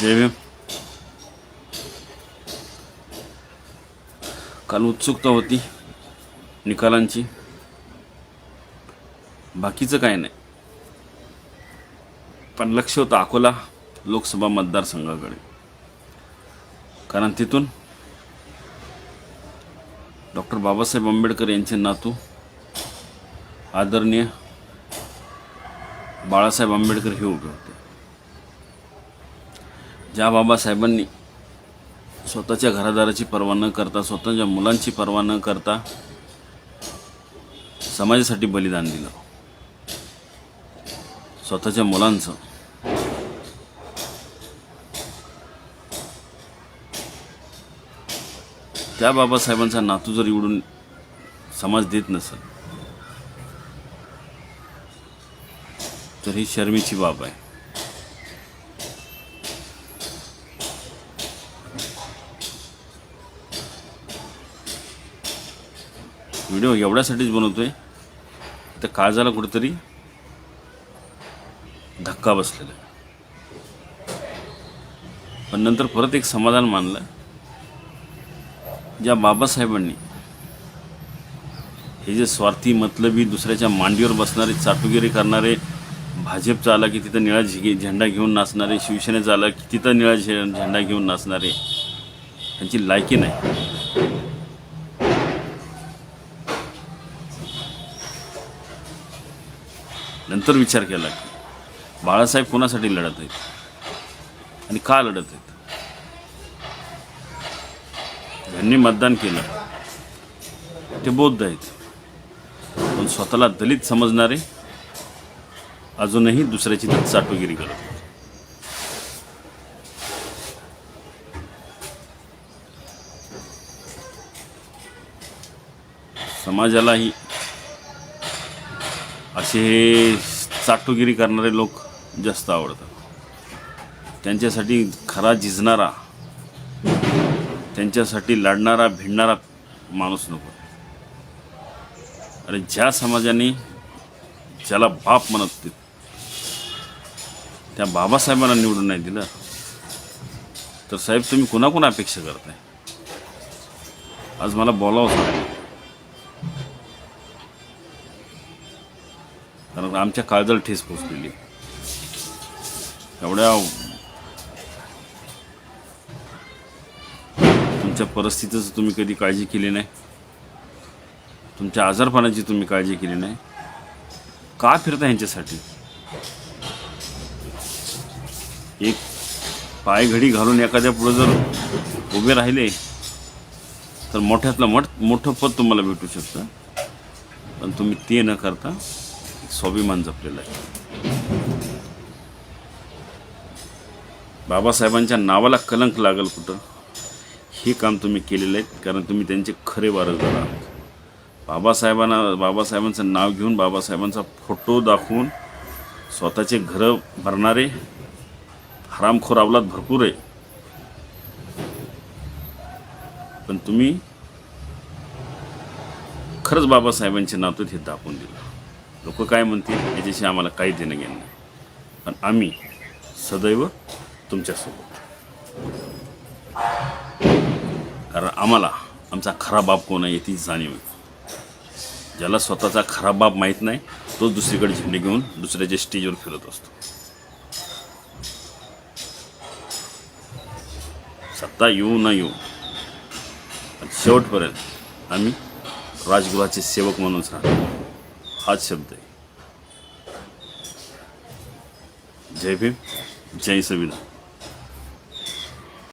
जय काल उत्सुकता होती निकालांची. बाकीचं काय नाही. पण लक्ष होतं अकोला लोकसभा मतदारसंघाकडे. कारण तिथून डॉक्टर बाबासाहेब आंबेडकर यांचे नातू आदरणीय बाळासाहेब आंबेडकर हे उभे होते. ज्या बाबासाहेबांनी स्वतःच्या घरादाराची पर्वा न करता स्वतःच्या मुलांची पर्वा न करता समाजासाठी बलिदान दिलं. स्वतःच्या मुलांचं. त्या बाबासाहेबांचा नातू जर निवडून समाज देत नसेल तर ही शर्मीची बाब आहे. व्हिडिओ एवढ्यासाठीच बनवतोय तर काळजाला कुठेतरी धक्का बसलेला आहे. पण नंतर परत एक समाधान मानलं ज्या बाबासाहेबांनी हे जे स्वार्थी मतलबी दुसऱ्याच्या मांडीवर बसणारे चाटुगिरी करणारे भाजपचा आला की तिथं निळा झे झेंडा घेऊन नाचणारे शिवसेनेचा आला की तिथं निळा झे झेंडा घेऊन नाचणारे त्यांची लायकी नाही. नंतर विचार केला की बाळासाहेब कोणासाठी लढत आहेत? आणि का लढत आहेत? ज्यांनी मतदान केलं. ते बौद्ध आहेत. पण स्वतःला दलित समजणारे अजूनही दुसऱ्याची चाटुगिरी करत आहेत. समाजालाही असे हे चाटुगिरी करणारे लोक जास्त आवडतात. त्यांच्यासाठी खरा झिजणारा त्यांच्यासाठी लढणारा भिडणारा माणूस नको. आणि ज्या समाजाने ज्याला बाप म्हणत होते त्या बाबासाहेबांना निवडून नाही दिलं तर साहेब तुम्ही कुणाकुणा अपेक्षा करताय? आज मला बोलावं लागलं कारण आमच्या काळजाला ठेस पोचलेली एवढ्या तुमच्या परिस्थितीचं तुम्ही कधी काळजी केली नाही. तुमच्या आजारपणाची तुम्ही काळजी केली नाही. का फिरता ह्यांच्यासाठी? एक पायघडी घालून एखाद्या पुढे जर उभे राहिले तर मोठ्यातलं मोठ मोठं पद तुम्हाला भेटू शकतं. पण तुम्ही ते न करता एक स्वाभिमान जपलेला आहे. बाबासाहेबांच्या नावाला कलंक लागल कुठं? हे काम तुम्ही केलेलं आहे कारण तुम्ही त्यांचे खरे वारसदार आहात. बाबासाहेबांना बाबासाहेबांचं नाव घेऊन बाबासाहेबांचा फोटो दाखवून स्वतःचे घरं भरणारे हरामखोर अवलाद भरपूर आहे. पण तुम्ही खरंच बाबासाहेबांचे नाव हे दाखवून दिलं. लोक काय म्हणतील याच्याशी आम्हाला काही देणं घेणं नाही. पण आम्ही सदैव तुमच्यासोबत. कारण आम्हाला आमचा खरा बाप कोण आहे याची जाणीव आहे. ज्याला स्वतःचा खरा बाप माहीत नाही तोच दुसरीकडे झेंडे घेऊन दुसऱ्याच्या स्टेजवर फिरत असतो. सत्ता येऊ न येऊ पण शेवटपर्यंत आम्ही राजगृहाचे सेवक म्हणूनच राहतो. हाच शब्द आहे जय भीम जय संविधान